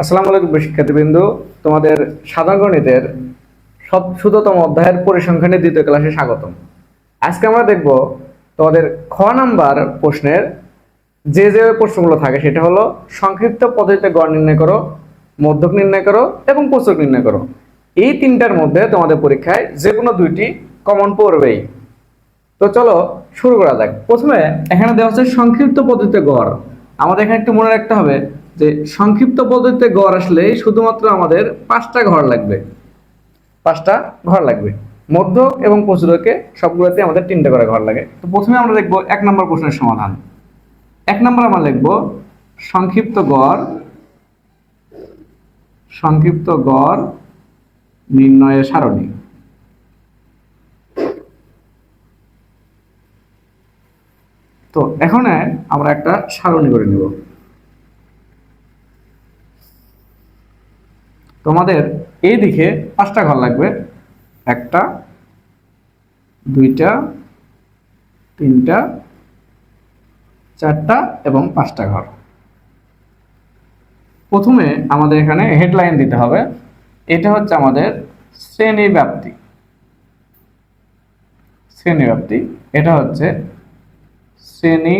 আসসালামু আলাইকুম শিক্ষার্থীবৃন্দ। তোমাদের সাধারণ গণিতের সব শততম অধ্যায়ের পরিসংখ্যানের দ্বিতীয় ক্লাসে স্বাগতম। আজকে আমরা দেখব তোমাদের খ নাম্বার প্রশ্নের যে যে প্রশ্নগুলো থাকে, সেটা হলো সংক্ষিপ্ত পদ্ধতিতে গড় নির্ণয় করো, মধ্যক নির্ণয় করো এবং প্রচুর নির্ণয় করো। এই তিনটার মধ্যে তোমাদের পরীক্ষায় যে কোনো দুইটি কমন পড়বেই। তো চলো শুরু করা যাক। প্রথমে এখানে দেওয়া হচ্ছে সংক্ষিপ্ত পদ্ধতিতে গড়। আমাদের এখানে একটু মনে রাখতে হবে যে সংক্ষিপ্ত পদ্ধতিতে গড় আসলে শুধুমাত্র আমাদের পাঁচটা ঘর লাগবে। পাঁচটা ঘর লাগবে। মধ্য এবং প্রচুরকে সবগুলোতে আমাদের তিনটা করে ঘর লাগে। তো প্রথমে আমরা দেখব এক নম্বর প্রশ্নের সমাধান। এক নম্বর আমরা লিখব সংক্ষিপ্ত গড় সংক্ষিপ্ত গড় নির্ণয়ের সারণী। তো এখন আমরা একটা সারণী করে নিব। তোমাদের এই দিকে পাঁচটা ঘর লাগবে। একটা, দুইটা, তিনটা, চারটা এবং পাঁচটা ঘর। প্রথমে আমাদের এখানে হেডলাইন দিতে হবে। এটা হচ্ছে আমাদের শ্রেণি ব্যাপ্তি শ্রেণি ব্যাপ্তি এটা হচ্ছে শ্রেণি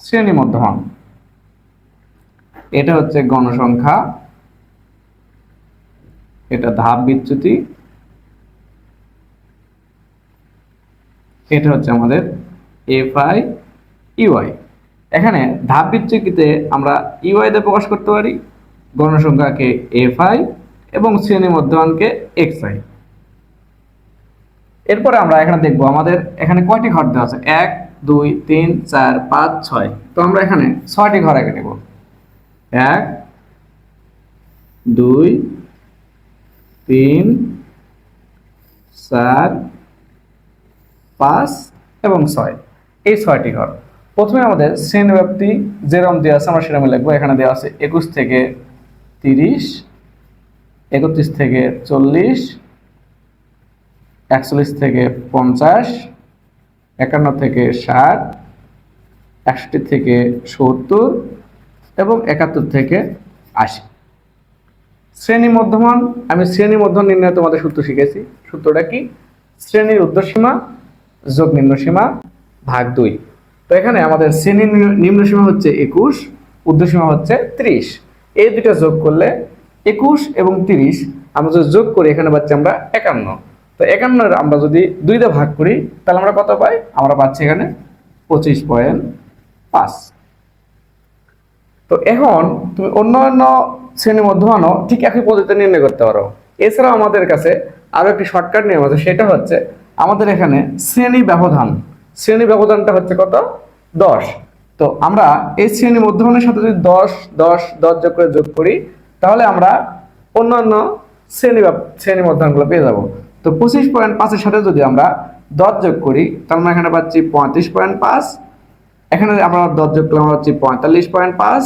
শ্রেণি মধ্যমান। এটা হচ্ছে গণসংখ্যা, এটা ধাপ বিচ্যুতি, এটা হচ্ছে আমাদের এফ আই ইউআই এখানে ধাপ বিচ্যুতিতে আমরা ইউআই দিয়ে প্রকাশ করতে পারি, গণসংখ্যাকে এফ আই এবং শ্রেণি মধ্যমানকে এক্স আই এরপরে আমরা এখানে দেখব আমাদের এখানে কয়টি ঘর দেওয়া আছে? এক, দুই, তিন, চার, পাঁচ, ছয়। তো আমরা এখানে ছয়টি ঘর এঁকে নেব। এক, দুই, তিন, চার, পাঁচ এবং ছয়। এই ছয়টি ঘর। প্রথমে আমাদের শ্রেণীব্যাপ্তি যেরকম দেওয়া আছে, আমরা সেরকম লিখব। এখানে দেওয়া আছে একুশ থেকে তিরিশ, একত্রিশ থেকে চল্লিশ, একচল্লিশ থেকে পঞ্চাশ, একান্ন থেকে ষাট, একষট্টি থেকে সত্তর এবং একাত্তর থেকে আশি। শ্রেণি মধ্যমান, আমি শ্রেণি মধ্যমান নির্ণয় তোমাদের সূত্র শিখেছি। সূত্রটা কি? শ্রেণির উর্ধ্বসীমা, যোগ নিম্নসীমা ভাগ দুই। তো এখানে আমাদের শ্রেণির নিম্ন- নিম্নসীমা হচ্ছে একুশ, উর্ধ্বসীমা হচ্ছে ত্রিশ। এই দুটো যোগ করলে একুশ এবং তিরিশ, আমরা যদি যোগ করি, এখানে পাচ্ছি আমরা একান্ন। তো একান্ন আমরা যদি দুইটা ভাগ করি, তাহলে আমরা কত পাই? আমরা পাচ্ছি এখানে পঁচিশ পয়েন্ট পাঁচ। তো এখন তুমি অন্য অন্য শ্রেণি মধ্যমানও ঠিক একই পদ্ধতিতে নির্ণয় করতে পারো। এছাড়াও আমাদের কাছে আরও একটি শর্টকাট নিয়ম আছে, সেটা হচ্ছে আমাদের এখানে শ্রেণি ব্যবধান। শ্রেণি ব্যবধানটা হচ্ছে কত? দশ। তো আমরা এই শ্রেণি মধ্যমানের সাথে যদি দশ দশ দশ যোগ করে যোগ করি, তাহলে আমরা অন্যান্য শ্রেণি শ্রেণি মধ্যমানগুলো পেয়ে যাব। তো পঁচিশ পয়েন্ট পাঁচের সাথে যদি আমরা দশ যোগ করি, তাহলে আমরা এখানে পাচ্ছি পঁয়ত্রিশ পয়েন্ট পাঁচ এখানে আমরা দশ যোগ করলে আমরা পাচ্ছি পঁয়তাল্লিশ পয়েন্ট পাঁচ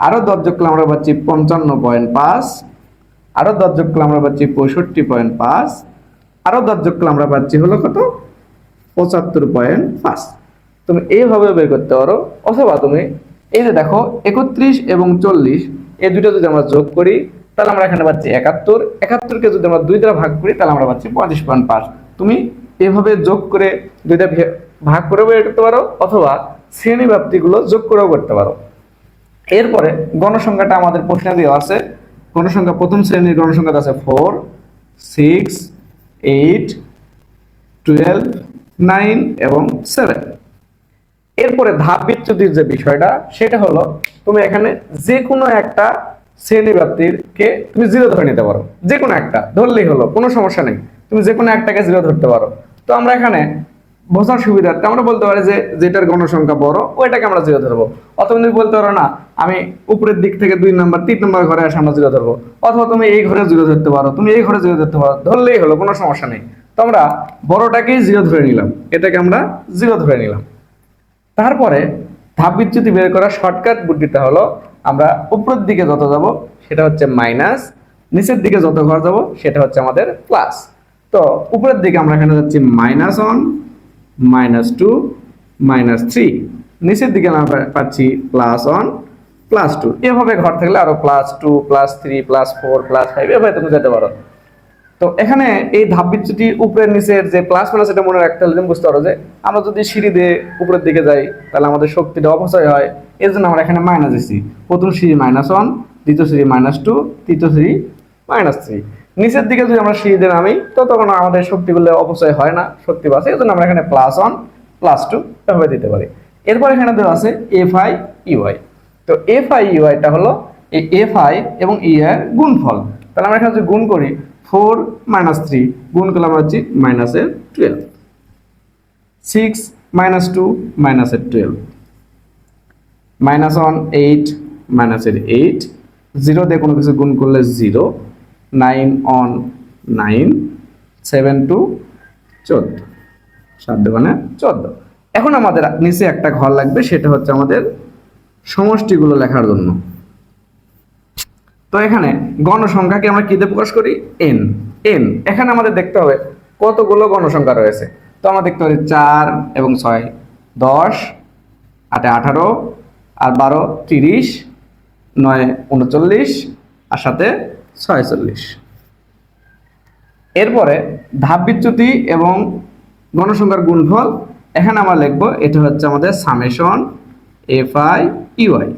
আরও দশ যোগ করলে আমরা পাচ্ছি পঞ্চান্ন পয়েন্ট পাঁচ আরও দশ যোগ করলে আমরা পাচ্ছি পঁয়ষট্টি পয়েন্ট পাঁচ আরও দশ যোগ করলে আমরা পাচ্ছি হলো কত? পঁচাত্তর পয়েন্ট পাঁচ। তুমি এইভাবে বের করতে পারো, অথবা তুমি এই যে দেখো একত্রিশ এবং চল্লিশ, এই দুটো যদি আমরা যোগ করি, তাহলে আমরা এখানে পাচ্ছি একাত্তর, একাত্তরকে যদি আমরা দুই দ্বারা ভাগ করি, তাহলে আমরা পাচ্ছি পঁয়ত্রিশ পয়েন্ট পাঁচ। তুমি এভাবে যোগ করে দুইটা ভাগ করে বের করতে পারো অথবা শ্রেণি ব্যাপ্তিগুলো যোগ করেও করতে পারো। এরপরে গণসংখ্যাটা আমাদের প্রশ্নে দেওয়া আছে। গণসংখ্যা প্রথম শ্রেণির গণসংখ্যা আছে four six eight twelve nine এবং সেভেন এরপরে ধাপ বিচ্যুতির যে বিষয়টা, সেটা হলো তুমি এখানে যে কোনো একটা শ্রেণি ব্যাপ্তিরকে তুমি জিরো ধরে নিতে পারো। যে কোনো একটা, ধরলেই হলো, কোনো সমস্যা নেই। তুমি যে কোনো একটাকে জিরো ধরতে পারো। তো আমরা এখানে বোঝার সুবিধার্থে আমরা বলতে পারি যে যেটার গণসংখ্যা বড়, ওইটাকে আমরা জিরো ধরবো। অথবা তুমি বলতে পারো না, আমি উপরের দিক থেকে দুই নম্বর, তিন নম্বর ঘরে আসে আমরা জিরো ধরবো। অথবা তুমি এই ঘরে জিরো ধরতে পারো, তুমি এই ঘরে জিরো ধরতে পারো, ধরলেই হলো, কোনো সমস্যা নেই। তো আমরা বড়টাকেই জিরো ধরে নিলাম, এটাকে আমরা জিরো ধরে নিলাম। তারপরে ধাপ বিচ্যুতি বের করার শর্টকাট বুদ্ধিটা হলো, আমরা উপরের দিকে যত যাব, সেটা হচ্ছে মাইনাস নিচের দিকে যত ঘর যাব, সেটা হচ্ছে আমাদের প্লাস তো উপরের দিকে আমরা এখানে যাচ্ছি minus one minus two minus three নিচের দিকে আমরা পাচ্ছি প্লাস ওয়ান প্লাস টু এভাবে ঘর থাকলে আরও plus two plus three plus four plus five এভাবে তুমি যেতে পারো। তো এখানে এই ধাপ বিচ্যুতি উপরের নিচের যে প্লাস মাইনাস এটা মনে রাখতে হলে বুঝতে পারো যে আমরা যদি সিঁড়ি দিয়ে উপরের দিকে যাই, তাহলে আমাদের শক্তিটা অপচয় হয়। এর জন্য আমরা এখানে মাইনাস দিচ্ছি প্রথম সিঁড়ি মাইনাস ওয়ান দ্বিতীয় সিঁড়ি মাইনাস টু তৃতীয় সিঁড়ি মাইনাস থ্রি নিচের দিকে যদি আমরা সিঁড়ি দিয়ে নামি, তো তখন আমাদের শক্তিগুলো অপচয় হয় না, শক্তি বাঁচে এই জন্য আমরা এখানে প্লাস ওয়ান প্লাস টু এভাবে দিতে পারি। এরপর এখানে দেওয়া আছে এফ আই ইউআই তো এফ আই ইউআইটা হলো এই এফ আই এবং ই এর গুণফল। তাহলে আমরা এখানে যদি গুণ করি ফোর মাইনাস থ্রি গুণ করলে আমরা হচ্ছি মাইনাসের টুয়েলভ সিক্স মাইনাস টু মাইনাসের টুয়েলভ মাইনাস ওয়ান এইট মাইনাসের এইট জিরো দিয়ে কোনো কিছু গুণ করলে zero nine on nine, seven two চোদ্দ। সাত মানে চোদ্দ। এখন আমাদের নিচে একটা ঘর লাগবে, সেটা হচ্ছে আমাদের সমষ্টিগুলো লেখার জন্য। তো এখানে গণসংখ্যাকে আমরা কি দিয়ে প্রকাশ করি? এন এন এখানে আমাদের দেখতে হবে কতগুলো গণসংখ্যা রয়েছে। তো আমরা দেখতে পারি চার এবং ছয়, দশ, আটে আঠারো, আর বারো তিরিশ, নয় উনচল্লিশ আর সাথে ছয়চল্লিশ। এরপরে ধাপ বিচ্যুতি এবং গণসংখ্যার গুণফল, এখানে আমরা লিখব এটা হচ্ছে আমাদের সামেশন এফ আই ইউআই।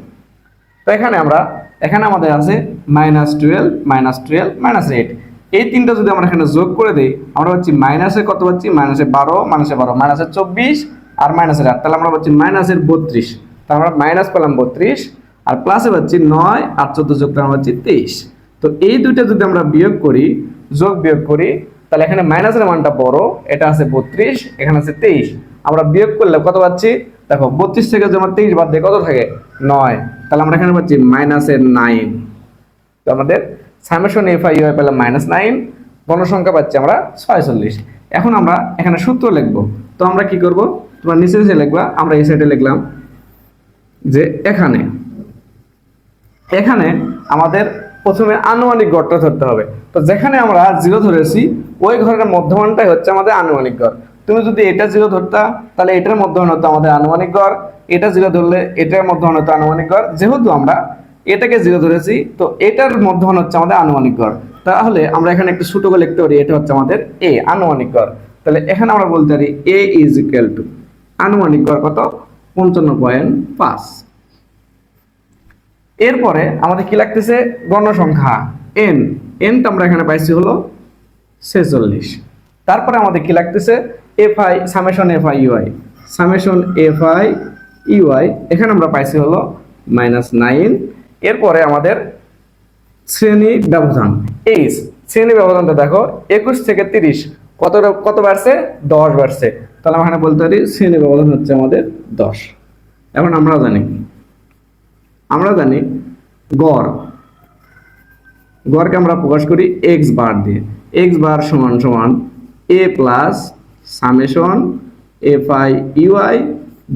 তো এখানে আমরা, এখানে আমাদের আছে minus twelve minus twelve, minus eight. এই তিনটা যদি আমরা এখানে যোগ করে দিই, আমরা হচ্ছি মাইনাসে কত পাচ্ছি? মাইনাসে বারো মাইনাসে বারো, মাইনাসে চব্বিশ আর মাইনাসের আট। তাহলে আমরা পাচ্ছি মাইনাসের বত্রিশ। তাহলে আমরা মাইনাস পেলাম বত্রিশ আর প্লাসে পাচ্ছি নয় আর চোদ্দ যোগ আমরা পাচ্ছি তেইশ। তো এই দুইটা যদি আমরা বিয়োগ করি, যোগ বিয়োগ করি, তাহলে এখানে মাইনাসের মানটা বড়, এটা আছে বত্রিশ, এখানে আছে তেইশ। আমরা বিয়োগ করলে কত পাচ্ছি? দেখো, বত্রিশ থেকে যদি তেইশ বাদ দিয়ে কত থাকে? নয়। তাহলে আমরা এখানে পাচ্ছি মাইনাসের নাইন তো আমাদের সামেশন এফ আই ইউ পেলাম মাইনাস নাইন গণসংখ্যা পাচ্ছি আমরা ছয়চল্লিশ। এখন আমরা এখানে সূত্র লিখব। তো আমরা কি করব? তোমার নিচে নিচে লিখবা, আমরা এই সাইডে লিখলাম যে এখানে এখানে আমাদের প্রথমে আনুমানিক গড়টা ধরতে হবে। তো যেখানে আমরা জিরো ধরেছি, ওই ঘরের মধ্যমানটাই হচ্ছে আমাদের আনুমানিক গড়। তুমি যদি এটা জিরো ধরতা, তাহলে এটার মধ্যমান হতো আমাদের আনুমানিক গড়। এটা জিরো ধরলে এটার মধ্যমান হতো আনুমানিক গড়। যেহেতু আমরা এটাকে জিরো ধরেছি, তো এটার মধ্যমান হচ্ছে আমাদের আনুমানিক গড়। তাহলে আমরা এখানে একটু ছোট করে লিখতে পারি, এটা হচ্ছে আমাদের এ আনুমানিক গড়। তাহলে এখানে আমরা বলতে পারি এ ইজ ইকুয়াল টু আনুমানিক গড় কত? পঞ্চান্ন পয়েন্ট পাঁচ। এরপরে আমাদের কি লাগতেছে? গণসংখ্যা। এন এনটা আমরা এখানে পাইছি হলো ছেচল্লিশ। তারপরে আমাদের কি লাগতেছে? F I summation F I UI summation F I UI এখানে আমরা পাইছি হলো মাইনাস নাইন এরপরে আমাদের শ্রেণি ব্যবধান। এইচ শ্রেণি ব্যবধানটা দেখো, একুশ থেকে তিরিশ। কত কত বাড়ছে? দশ বাড়ছে। তাহলে আমরা এখানে বলতে পারি, শ্রেণি ব্যবধান হচ্ছে আমাদের দশ। এখন আমরা জানি। আমরা জানি গড়। গড়কে আমরা প্রকাশ করি এক্স বার দিয়ে। এক্স বার সমান সমান A plus summation F I UI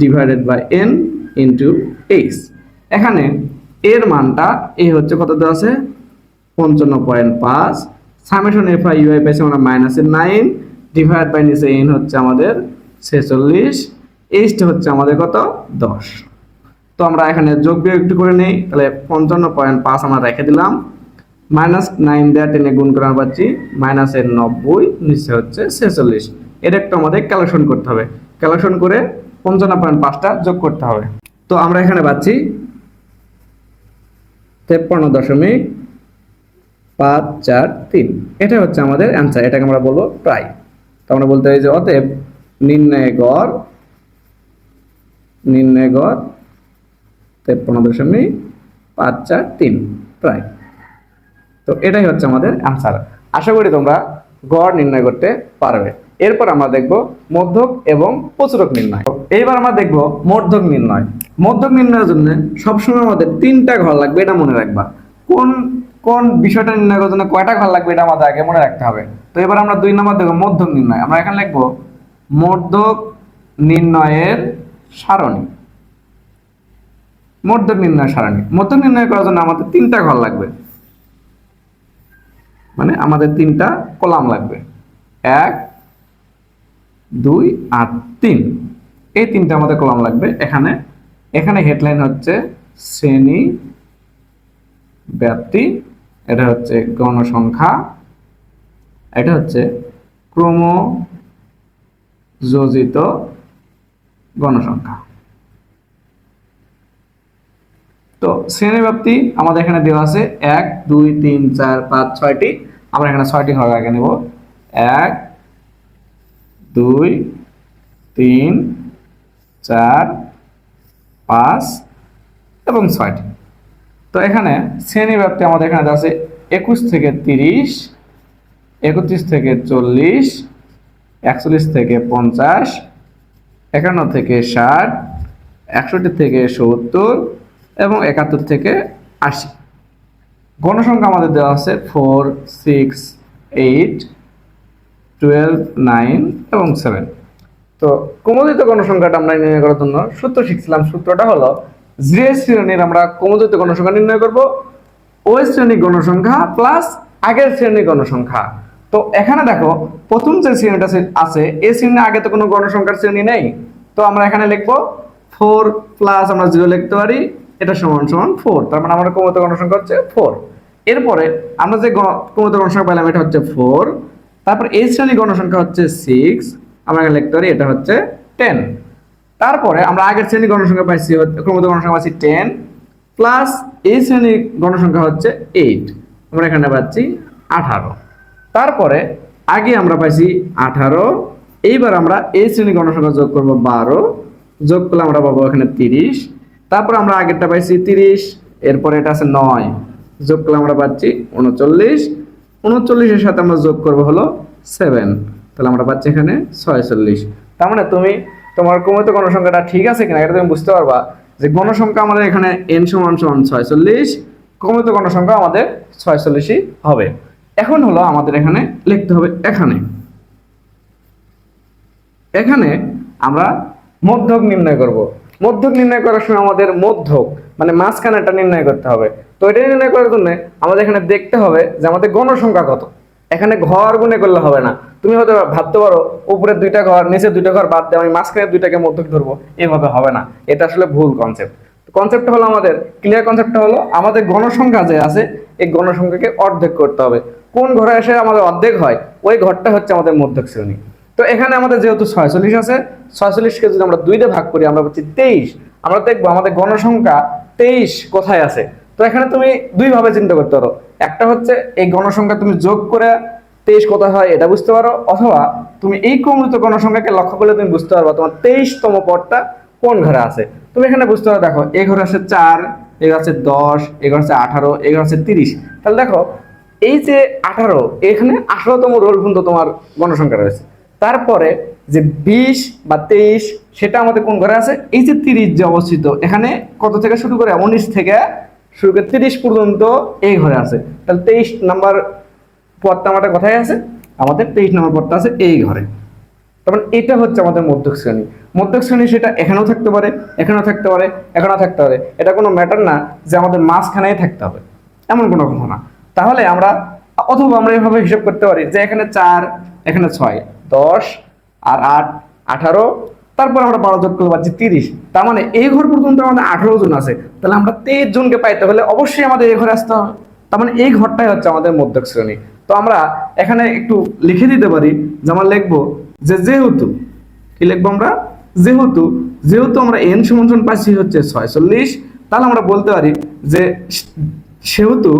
divided by N into X এখানে এর মানটা এ হচ্ছে কত দেওয়া আছে? পঞ্চান্ন পয়েন্ট পাঁচ। সামেশন এফ আই ইউআই পাইছে আমরা মাইনাসের নাইন ডিভাইড বাই নিচে এন হচ্ছে আমাদের ছেচল্লিশ। এইচটা হচ্ছে আমাদের কত? দশ। তো আমরা এখানে যোগ বিয়োগ একটু করে নেই, তাহলে পঞ্চান্ন পয়েন্ট পাঁচ আমরা রেখে দিলাম। মাইনাস নাইন দেওয়া টেনে গুণ করে আমরা পাচ্ছি, মাইনাসের নব্বই নিচে হচ্ছে ছেচল্লিশ। এটা একটু আমাদের ক্যালকুলেশন করতে হবে। ক্যালকুলেশন করে পঞ্চান্ন পয়েন্ট পাঁচটা যোগ করতে হবে। তো আমরা এখানে পাচ্ছি তেপ্পান্ন দশমিক পাঁচ চার তিন। এটা হচ্ছে আমাদের অ্যান্সার এটাকে আমরা বলব প্রায় তো আমরা বলতে পারি যে অতএব নির্ণয় গড় নির্ণয় গড় তেপ্পান্ন দশমিক পাঁচ চার তিন, প্রায়। তো এটাই হচ্ছে আমাদের অ্যান্সার আশা করি তোমরা গড় নির্ণয় করতে পারবে। এরপর আমরা দেখব মধ্যক এবং প্রচুরক নির্ণয়। এইবার আমরা দেখব মধ্যক নির্ণয়। মধ্যক নির্ণয়ের জন্য সবসময় আমাদের তিনটা ঘর লাগবে, এটা মনে রাখবা। কোন কোন বিষয়টা নির্ণয় করার জন্য কয়টা ঘর লাগবে, এটা আমাদের আগে মনে রাখতে হবে। তো এবার আমরা দুই নম্বর দেখব মধ্যক নির্ণয়। আমরা এখানে লিখব মধ্যক নির্ণয়ের সারণী। মধ্যক নির্ণয় সারণী। মধ্যক নির্ণয় করার জন্য আমাদের তিনটা ঘর লাগবে। মানে আমাদের তিনটা কলাম লাগবে। এক, দুই আর তিন। এই তিনটা আমাদের কলাম লাগবে। এখানে এখানে হেডলাইন হচ্ছে শ্রেণি ব্যাপ্তি, এটা হচ্ছে গণসংখ্যা, এটা হচ্ছে ক্রমযোজিত গণসংখ্যা। তো শ্রেণি ব্যাপ্তি আমাদের এখানে দেওয়া আছে এক, দুই, তিন, চার, পাঁচ, ছয়টি। আমরা এখানে ছয়টি ঘর আগে নেব। এক, দুই, তিন, চার, পাঁচ এবং ছয়টি। তো এখানে শ্রেণি ব্যাপ্তি আমাদের এখানে দেওয়া আছে একুশ থেকে তিরিশ, একত্রিশ থেকে চল্লিশ, একচল্লিশ থেকে পঞ্চাশ, একান্ন থেকে ষাট, একষট্টি থেকে সত্তর এবং একাত্তর থেকে আশি। গণসংখ্যা আমাদের দেওয়া আছে four six eight twelve nine এবং সেভেন তো ক্রমজিত গণসংখ্যাটা আমরা নির্ণয় করার জন্য সূত্র শিখছিলাম। সূত্রটা হলো যে শ্রেণির আমরা ক্রমজিত গণসংখ্যা নির্ণয় করব, ওই শ্রেণির গণসংখ্যা প্লাস আগের শ্রেণির গণসংখ্যা। তো এখানে দেখো, প্রথম যে শ্রেণীটা আছে- এই শ্রেণির আগে তো কোনো গণসংখ্যার শ্রেণি নেই। তো আমরা এখানে লিখব ফোর প্লাস আমরা জিরো লিখতে পারি এটা সমান সমান ফোর তার মানে আমাদের ক্রমজিত গণসংখ্যা হচ্ছে ফোর এরপরে আমরা যে ক্রমজিত গণসংখ্যা পেলাম এটা হচ্ছে ফোর তারপর এই শ্রেণির গণসংখ্যা হচ্ছে সিক্স আমরা লিখতে পারি এটা হচ্ছে টেন তারপরে আমরা আগের শ্রেণি গণসংখ্যা পাইছি ক্রমিত গণসংখ্যা পাচ্ছি টেন প্লাস এই শ্রেণির গণসংখ্যা হচ্ছে এইট আমরা এখানে পাচ্ছি আঠারো। তারপরে আগে আমরা পাইছি আঠারো, এইবার আমরা এই শ্রেণি গণসংখ্যা যোগ করব বারো, যোগ করলে আমরা পাবো এখানে তিরিশ তারপর আমরা আগেরটা পাইছি তিরিশ, এরপরে এটা আছে নয়। যোগ করলে আমরা পাচ্ছি উনচল্লিশ। উনচল্লিশের সাথে আমরা যোগ করব হলো সেভেন তাহলে আমরা পাচ্ছি এখানে ছয়চল্লিশ। তার মানে তুমি, তোমার ক্রমিত গণসংখ্যাটা ঠিক আছে কিনা এটা তুমি বুঝতে পারবা যে গণসংখ্যা আমাদের এখানে এন সমান সমান ছয়চল্লিশ, ক্রমিত গণসংখ্যা আমাদের ছয়চল্লিশই হবে। এখন হলো আমাদের এখানে লিখতে হবে এখানে। এখানে আমরা মধ্যক নির্ণয় করব। মধ্যক নির্ণয় করার সময় আমাদের মধ্যক মানে মাঝখানেটা নির্ণয় করতে হবে। তো এটা নির্ণয় করার জন্য আমাদের এখানে দেখতে হবে যে আমাদের গণসংখ্যা কত। এখানে ঘর গুণে করলে হবে না। তুমি হয়তো ভাবতে পারো, উপরে দুইটা ঘর, নিচে দুইটা ঘর বাদ দিয়ে আমি মাঝখানে দুইটাকে মধ্যক ধরবো। এভাবে হবে না। এটা আসলে ভুল কনসেপ্ট কনসেপ্টটা হলো আমাদের ক্লিয়ার কনসেপ্টটা হলো আমাদের গণসংখ্যা যে আছে, এই গণসংখ্যাকে অর্ধেক করতে হবে। কোন ঘরে এসে আমাদের অর্ধেক হয়? ওই ঘরটা হচ্ছে আমাদের মধ্যক শ্রেণি। তো এখানে আমাদের যেহেতু ছয়চল্লিশ আছে, ছয়চল্লিশকে যদি আমরা দুই দিয়ে ভাগ করি, আমরা পাচ্ছি তেইশ। আমরা দেখব আমাদের গণসংখ্যা তেইশ কোথায় আছে? তো এখানে তুমি দুই ভাবে চিন্তা করতে পারো। একটা হচ্ছে এই গণসংখ্যা তুমি যোগ করে তেইশ কোথায় হয় এটা বুঝতে পারো, অথবা তুমি এই ক্রমিত গণসংখ্যাকে লক্ষ্য করলে তুমি বুঝতে পারবা তোমার তেইশতম পদটা কোন ঘরে আছে। তুমি এখানে বুঝতে পারো, দেখো এই ঘরে আছে চার এই আছে দশ এই ঘরে আছে আঠারো এই ঘরে আছে তিরিশ। তাহলে দেখো, এই যে আঠারো, এখানে আঠারোতম রোল পর্যন্ত তোমার গণসংখ্যা রয়েছে। তারপরে যে বিশ বা তেইশ, সেটা আমাদের কোন ঘরে আছে? এই যে তিরিশ যে অবস্থিত, এখানে কত থেকে শুরু করে? উনিশ থেকে শুরু করে তিরিশ পর্যন্ত এই ঘরে আছে। তাহলে তেইশ নাম্বার পদটা আমাদের কোথায় আছে? আমাদের তেইশ নম্বর পদটা আছে এই ঘরে। তখন এটা হচ্ছে আমাদের মধ্যক শ্রেণি। মধ্যক শ্রেণি সেটা এখানেও থাকতে পারে, এখানেও থাকতে পারে, এখানেও থাকতে পারে। এটা কোনো ম্যাটার না যে আমাদের মাঝখানেই থাকতে হবে। এমন কোনো কথা না তাহলে আমরা, অথবা আমরা এভাবে হিসাব করতে পারি যে এখানে চার, এখানে ছয়। দশ আর আট, আঠারো, তারপর আমরা বারো যোগ করতে পারছি তিরিশ। তার মানে এই ঘর পর্যন্ত আমাদের আঠারো জন আছে। তাহলে আমরা তেইশ জনকে পাইতে হলে অবশ্যই আমাদের এই ঘরে আসতে হবে। তার মানে এই ঘরটাই হচ্ছে আমাদের মধ্যক শ্রেণি। তো আমরা এখানে একটু লিখে দিতে পারি যে আমরা লিখব যে যেহেতু, কি লিখব আমরা? যেহেতু যেহেতু আমরা এন সমান সমান পাচ্ছি হচ্ছে ছয়চল্লিশ, তাহলে আমরা বলতে পারি যে সেহেতু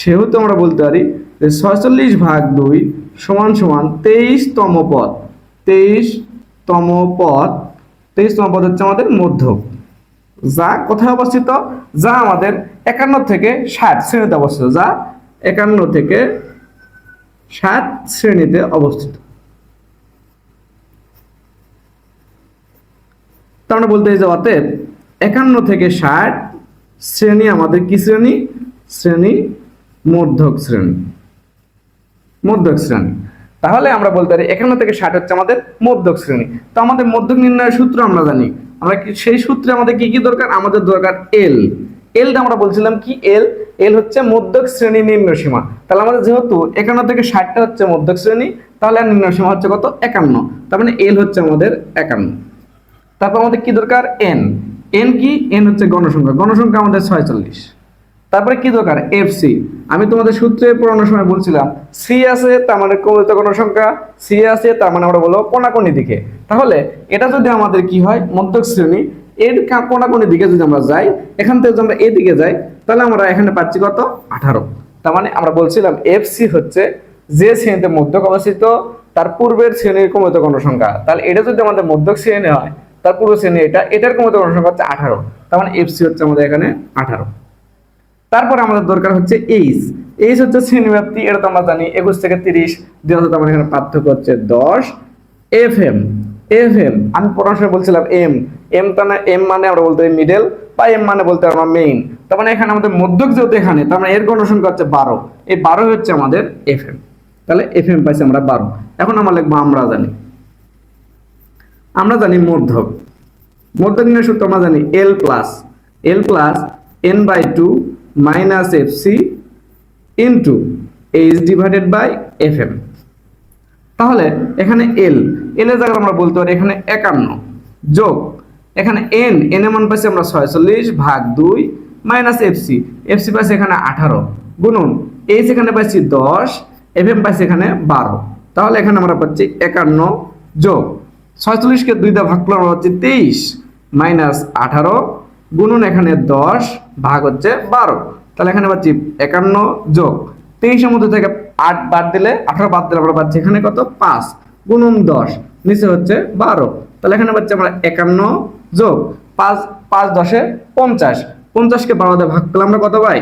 সেহেতু আমরা বলতে পারি যে ছয়চল্লিশ ভাগ দুই সমান সমান তেইশতম পদ। তেইশতম পদ। তেইশতম পদ হচ্ছে আমাদের মধ্যক। যা কোথায় অবস্থিত? যা আমাদের একান্ন থেকে ষাট শ্রেণীতে অবস্থিত। যা একান্ন থেকে ষাট শ্রেণীতে অবস্থিত। মানে বলতে যে অতএব একান্ন থেকে ষাট শ্রেণি আমাদের কি শ্রেণি? শ্রেণি মধ্যক শ্রেণি। মধ্যক শ্রেণি। তাহলে আমরা বলতে পারি একান্ন থেকে ষাট হচ্ছে আমাদের মধ্যক শ্রেণি। তো আমাদের মধ্যক নির্ণয়ের সূত্র আমরা জানি। আমরা কি সেই সূত্রে আমাদের কি কি দরকার? আমাদের দরকার এল এলটা আমরা বলছিলাম কি এল এল হচ্ছে মধ্যক শ্রেণি নিম্ন সীমা। তাহলে আমাদের যেহেতু একান্ন থেকে ষাটটা হচ্ছে মধ্যক শ্রেণি, তাহলে নিম্ন সীমা হচ্ছে কত? একান্ন। তার মানে এল হচ্ছে আমাদের একান্ন। তারপর আমাদের কি দরকার? এন এন কি? এন হচ্ছে গণসংখ্যা। গণসংখ্যা আমাদের ছয়চল্লিশ। তারপরে কি দরকার? এফ সি আমি তোমাদের সূত্রে পড়ানোর সময় বলছিলাম সি আছে, তার মানে কমিত কোন সংখ্যা সি আছে, তার মানে আমরা বলব কোনাকুনি দিকে। তাহলে, এটা যদি আমাদের কি হয়, মধ্যক শ্রেণি, এর কোনাকুনি দিকে যদি আমরা যাই, এখান থেকে যদি আমরা এদিকে যাই, তাহলে আমরা এখানে পাচ্ছি কত? আঠারো। তার মানে আমরা বলছিলাম এফ সি হচ্ছে যে শ্রেণীতে মধ্যক অবস্থিত, তার পূর্বের শ্রেণির কমিত সংখ্যা। তাহলে এটা যদি আমাদের মধ্যক শ্রেণি হয়, তার পূর্ব শ্রেণি এটা, এটার কমিত কোন সংখ্যা হচ্ছে আঠারো। তার মানে এফ সি হচ্ছে আমাদের এখানে আঠারো। তারপরে আমাদের দরকার হচ্ছে এইচ এইচ হচ্ছে শ্রেণীব্যাপ্তি, এটা তো আমরা জানি, একুশ থেকে তিরিশ, দুই হাজার আমার এখানে পার্থক্য হচ্ছে দশ। এফ এম এফ এম আমি পড়াশোনা বলছিলাম এম এম মানে এম মানে আমরা বলতে মিডল বা এম মানে বলতে আমরা মেইন তার মানে এখানে আমাদের মধ্যক যেহেতু এখানে, তার মানে এর গণসংখ্যা হচ্ছে বারো। এই বারো হচ্ছে আমাদের এফ এম তাহলে এফ এম পাইছি আমরা বারো। এখন আমরা লিখব আমরা জানি। আমরা জানি মধ্যক। মধ্যক নির্ণয় সূত্র আমরা জানি L plus L plus N by two minus F C into H divided by F M তাহলে এখানে এল এল এর জায়গায় আমরা বলতে পারি এখানে একান্ন। যোগ, এখানে এন এন এর মান আমরা ছয়চল্লিশ ভাগ দুই minus F C F C পাচ্ছি এখানে আঠারো। গুণন এইচ এখানে পাচ্ছি দশ এফ এম পাচ্ছি এখানে বারো। তাহলে এখানে আমরা পাচ্ছি একান্ন যোগ। ছয়চল্লিশকে দুই দা ভাগ করলে আমরা পাচ্ছি তেইশ। মাইনাস আঠারো গুণন এখানে দশ, ভাগ হচ্ছে বারো। তাহলে এখানে পাচ্ছি একান্ন যোগ। তেইশের মধ্যে থেকে আট বাদ দিলে, আঠারো বাদ দিলে আমরা পাচ্ছি এখানে কত? পাঁচ। গুণন দশ, নিচে হচ্ছে বারো। তাহলে এখানে পাচ্ছি আমরা একান্ন যোগ। পাঁচ পাঁচ দশে পঞ্চাশ। পঞ্চাশকে বারো দিয়ে ভাগ করলে আমরা কত পাই?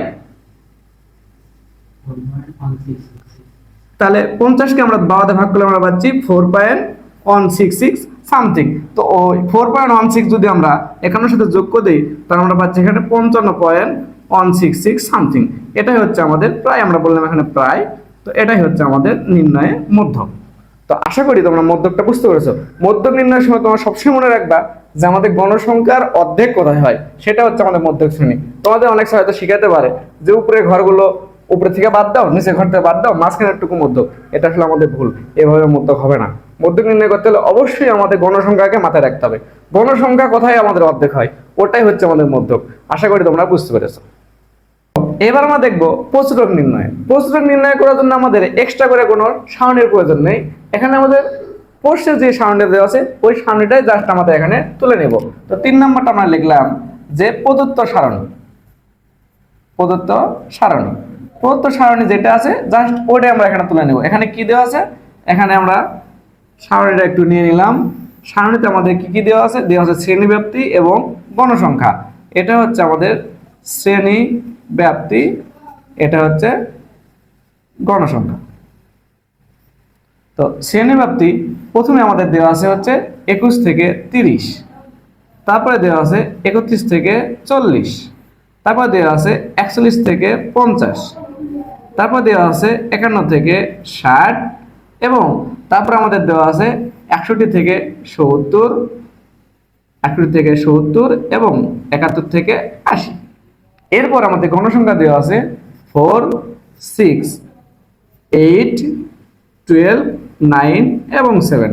তাহলে পঞ্চাশকে আমরা বারোতে ভাগ করলে আমরা পাচ্ছি four point one six six something তো ওই ফোর পয়েন্ট ওয়ান সিক্স যদি আমরা একান্নর সাথে যোগ করে দিই, তাহলে আমরা পাচ্ছি এখানে পঞ্চান্ন point one six six something এটাই হচ্ছে আমাদের প্রায়, আমরা বললাম এখানে প্রায়, তো এটাই হচ্ছে আমাদের নির্ণয়ে মধ্যক। তো আশা করি তোমরা মধ্যকটা বুঝতে পেরেছ। মধ্যক নির্ণয়ের সময় তোমরা সবসময় মনে রাখবা যে আমাদের গণসংখ্যার অর্ধেক কোথায় হয়, সেটা হচ্ছে আমাদের মধ্যক শ্রেণি। তোমাদের অনেক সময় হয়তো শিখাতে পারে যে উপরে ঘরগুলো উপরে থেকে বাদ দাও, নিচে ঘর থেকে বাদ দাও, মাঝখানে একটুকু মধ্যক। এটা আসলে আমাদের ভুল, এভাবে মধ্যক হবে না। মধ্যক নির্ণয় করতে হলে অবশ্যই আমাদের গণসংখ্যাকে মাথায় রাখতে হবে। গণসংখ্যা কোথায় আমাদের অর্ধেক হয়? ওটাই হচ্ছে আমাদের মধ্যক। আশা করি তোমরা বুঝতে পেরেছ। এবার আমরা দেখব প্রচুরক নির্ণয়। প্রচুরক নির্ণয় করার জন্য আমাদের এক্সট্রা করে কোনো সারণীর প্রয়োজন নেই। এখানে আমাদের পোস্টের যে সারণীটা দেওয়া আছে, ওই সারণীটাই জাস্ট আমাদের এখানে তুলে নেব। তো তিন নম্বরটা আমরা লিখলাম যে প্রদত্ত সারণী। প্রদত্ত সারণী। প্রদত্ত সারণী যেটা আছে জাস্ট ওটাই আমরা এখানে তুলে নেব। এখানে কি দেওয়া আছে? এখানে আমরা সারণীটা একটু নিয়ে নিলাম। সারণীতে আমাদের কি কি দেওয়া আছে? দেওয়া আছে শ্রেণি ব্যাপ্তি এবং গণসংখ্যা। এটা হচ্ছে আমাদের শ্রেণি ব্যাপ্তি এটা হচ্ছে গণসংখ্যা। তো শ্রেণি ব্যাপ্তি প্রথমে আমাদের দেওয়া আছে হচ্ছে একুশ থেকে তিরিশ, তারপরে দেওয়া আছে একত্রিশ থেকে চল্লিশ, তারপরে দেওয়া আছে একচল্লিশ থেকে পঞ্চাশ, তারপর দেওয়া আছে একান্ন থেকে ষাট এবং তারপর আমাদের দেওয়া আছে একষট্টি থেকে সত্তর, একষট্টি থেকে সত্তর এবং একাত্তর থেকে আশি। এরপর আমাদের গণসংখ্যা দেওয়া আছে four six eight twelve nine এবং সেভেন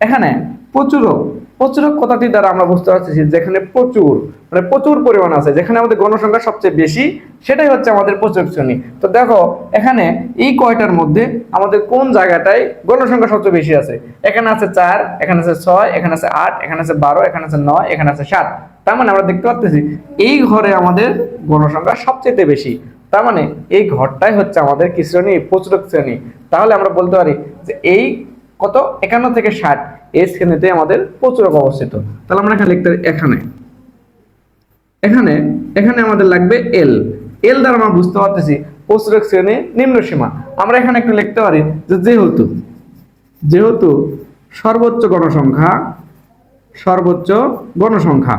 এখানে প্রচুরক প্রচুরক কথাটি দ্বারা আমরা বুঝতে পারছি যেখানে প্রচুর মানে প্রচুর পরিমাণ আছে, যেখানে আমাদের গণসংখ্যা সবচেয়ে বেশি, সেটাই হচ্ছে আমাদের প্রচুর শ্রেণি। তো দেখো, এখানে এই কয়টার মধ্যে আমাদের কোন জায়গাটায় গণসংখ্যা সবচেয়ে বেশি আছে? এখানে আছে চার, এখানে আছে ছয়, এখানে আছে আট, এখানে আছে বারো, এখানে আছে নয়, এখানে আছে সাত। তার মানে আমরা দেখতে পাচ্ছি এই ঘরে আমাদের গণসংখ্যা সবচেয়ে বেশি। তার মানে এই ঘরটাই হচ্ছে আমাদের কি শ্রেণি? প্রচুরক শ্রেণি। তাহলে আমরা বলতে পারি যে এই কত? একান্ন থেকে ষাট। এই শ্রেণীতে আমাদের প্রচুরক অবস্থিত। তাহলে আমরা এখানে লিখতে এখানে। এখানে এখানে আমাদের লাগবে এল এল দ্বারা আমরা বুঝতে পারতেছি প্রচুরক শ্রেণি নিম্ন সীমা। আমরা এখানে একটু লিখতে পারি যে যেহেতু যেহেতু সর্বোচ্চ গণসংখ্যা সর্বোচ্চ গণসংখ্যা।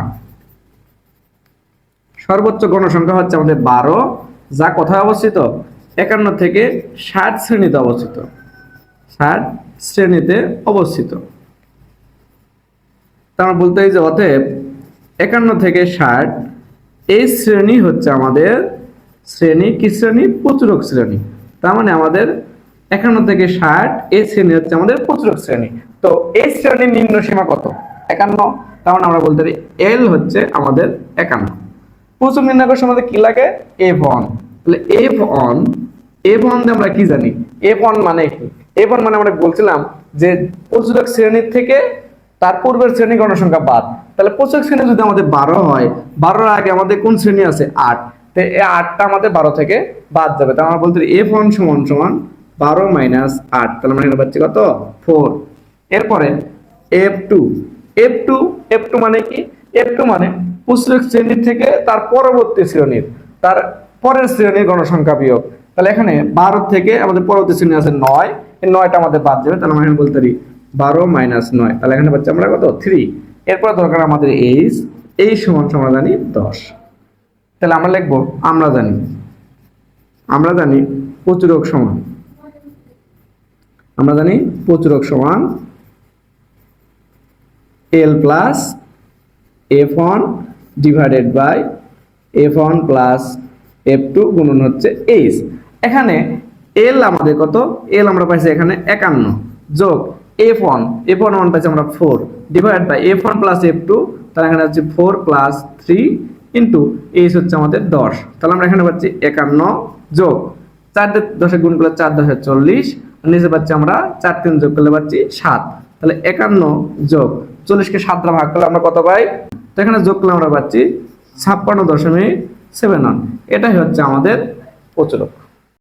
সর্বোচ্চ গণসংখ্যা হচ্ছে আমাদের বারো, যা কোথায় অবস্থিত? একান্ন থেকে ষাট শ্রেণীতে অবস্থিত। ষাট শ্রেণীতে অবস্থিত। তার বলতে হয় যে অতএব একান্ন থেকে ষাট, এই শ্রেণি হচ্ছে আমাদের শ্রেণি, কি শ্রেণি? প্রচুরক শ্রেণি। তার মানে আমাদের একান্ন থেকে ষাট, এই শ্রেণি হচ্ছে আমাদের প্রচুরক শ্রেণি। তো এই শ্রেণির নিম্ন সীমা কত? একান্ন। তার মানে আমরা বলতে পারি এল হচ্ছে আমাদের একান্ন। প্রচুর নির্ণয় সময় আমাদের কি লাগে? এফ অন তাহলে এফ অন এফ অন আমরা কি জানি? এফ অন মানে কি? অন মানে আমরা বলছিলাম যে প্রচুরক শ্রেণির থেকে তার পূর্বের শ্রেণি গণসংখ্যা বাদ। তাহলে প্রচুরক শ্রেণি যদি আমাদের বারো হয়, বারোর আগে আমাদের কোন শ্রেণি আছে? আট। তো এই আটটা আমাদের বারো থেকে বাদ যাবে। তাহলে আমরা বলতে এফ ওয়ান সমান সমান বারো মাইনাস আট। তাহলে আমরা পাচ্ছি কত? ফোর। এরপরে F two. F two F two মানে কি? এফ টু মানে পুস্তক শ্রেণির থেকে তার পরবর্তী শ্রেণির, তার পরের শ্রেণির গণসংখ্যা বিয়োগ। তাহলে এখানে বারো থেকে আমাদের পরবর্তী শ্রেণি আছে নয়। নয়টা আমাদের বাদ যাবে, তাহলে আমরা বলতে পারি বারো মাইনাস নয়। তাহলে এখানে পাচ্ছি আমরা কত? থ্রি এরপর দরকার আমাদের এইচ এই সমান সমান জানি দশ। তাহলে আমরা লিখব, আমরা জানি আমরা জানি প্রচুরক সমান। আমরা জানি প্রচুরক সমান L plus F one divided by F one plus F two গুণন হচ্ছে এইচ এখানে এল আমাদের কত? এল আমরা পাইছি এখানে একান্ন। যোগ F one F one one পাইছি আমরা four. Divide by F one plus F two, তাহলে এখানে হচ্ছে four plus three into H হচ্ছে আমাদের দশ। তাহলে আমরা এখানে পাচ্ছি একান্ন যোগ চার দশে গুণ করলে চার দশে চল্লিশ নিচে পাচ্ছি আমরা চার তিন যোগ করলে পাচ্ছি সাত। তাহলে একান্ন যোগ চল্লিশকে সাত দ্বারা ভাগ করলে আমরা কত পাই? তো এখানে যোগ করলে আমরা পাচ্ছি ছাপ্পান্ন দশমিক সেভেন ওয়ান। এটাই হচ্ছে আমাদের প্রচুরক